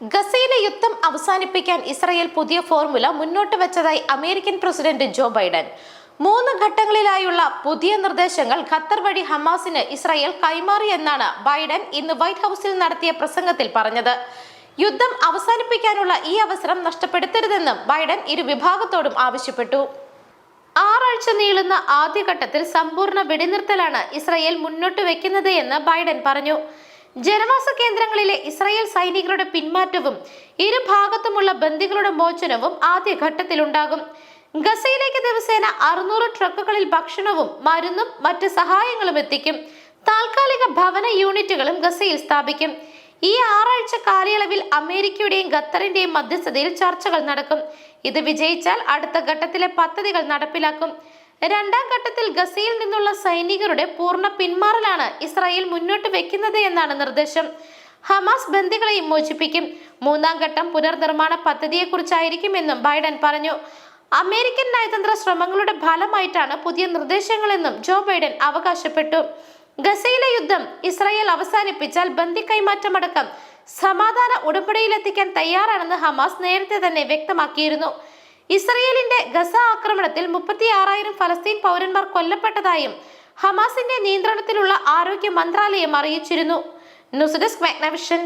ഗസയിലെ യുദ്ധം അവസാനിപ്പിക്കാൻ ഇസ്രയേൽ പുതിയ ഫോർമുല മുന്നോട്ട് വെച്ചതായി അമേരിക്കൻ പ്രസിഡന്റ് ജോ ബൈഡൻ. മൂന്ന് ഘട്ടങ്ങളിലായുള്ള പുതിയ നിർദ്ദേശങ്ങൾ ഖത്തർ വഴി ഹമാസിന് ഇസ്രായേൽ കൈമാറിയെന്നാണ് ബൈഡൻ ഇന്ന് വൈറ്റ് ഹൗസിൽ നടത്തിയ പ്രസംഗത്തിൽ പറഞ്ഞത്. യുദ്ധം അവസാനിപ്പിക്കാനുള്ള ഈ അവസരം നഷ്ടപ്പെടുത്തരുതെന്നും ബൈഡൻ ഇരു വിഭാഗത്തോടും ആവശ്യപ്പെട്ടു. ആറാഴ്ച നീളുന്ന ആദ്യഘട്ടത്തിൽ സമ്പൂർണ വെടിനിർത്തലാണ് ഇസ്രായേൽ മുന്നോട്ട് വെക്കുന്നത് എന്ന് ബൈഡൻ പറഞ്ഞു. ജനവാസ കേന്ദ്രങ്ങളിലെ ഇസ്രായേൽ സൈനികരുടെ പിന്മാറ്റവും ഇരുഭാഗത്തുമുള്ള ബന്ദികളുടെ മോചനവും ആദ്യഘട്ടത്തിലുണ്ടാകും. ഗസയിലേക്ക് ദിവസേന അറുന്നൂറ് ട്രക്കുകളിൽ ഭക്ഷണവും മരുന്നും മറ്റ് സഹായങ്ങളും എത്തിക്കും. താൽക്കാലിക ഭവന യൂണിറ്റുകളും ഗസയിൽ സ്ഥാപിക്കും. ഈ ആറാഴ്ച കാലയളവിൽ അമേരിക്കയുടെയും ഖത്തറിന്റെയും മധ്യസ്ഥതയിൽ ചർച്ചകൾ നടക്കും. ഇത് വിജയിച്ചാൽ അടുത്ത ഘട്ടത്തിലെ പദ്ധതികൾ നടപ്പിലാക്കും. രണ്ടാം ഘട്ടത്തിൽ ഗസയിൽ നിന്നുള്ള സൈനികരുടെ പൂർണ പിന്മാറലാണ് ഇസ്രായേൽ മുന്നോട്ട് വെക്കുന്നത് എന്നാണ് നിർദ്ദേശം. ഹമാസ് ബന്ദികളെയും മോചിപ്പിക്കും. മൂന്നാം ഘട്ടം പുനർനിർമ്മാണ പദ്ധതിയെക്കുറിച്ചായിരിക്കുമെന്നും ബൈഡൻ പറഞ്ഞു. അമേരിക്കൻ നയതന്ത്ര ശ്രമങ്ങളുടെ ഫലമായിട്ടാണ് പുതിയ നിർദ്ദേശങ്ങളെന്നും ജോ ബൈഡൻ അവകാശപ്പെട്ടു. ഗസയിലെ യുദ്ധം ഇസ്രായേൽ അവസാനിപ്പിച്ചാൽ ബന്ദി കൈമാറ്റമടക്കം സമാധാന ഉടമ്പടിയിലെത്തിക്കാൻ തയ്യാറാണെന്ന് ഹമാസ് നേരത്തെ തന്നെ വ്യക്തമാക്കിയിരുന്നു. ഇസ്രയേലിന്റെ ഗസ ആക്രമണത്തിൽ മുപ്പത്തി ആറായിരം ഫലസ്തീൻ പൗരന്മാർ കൊല്ലപ്പെട്ടതായും ഹമാസിന്റെ നിയന്ത്രണത്തിലുള്ള ആരോഗ്യ മന്ത്രാലയം അറിയിച്ചിരുന്നു. News desk Magnavision.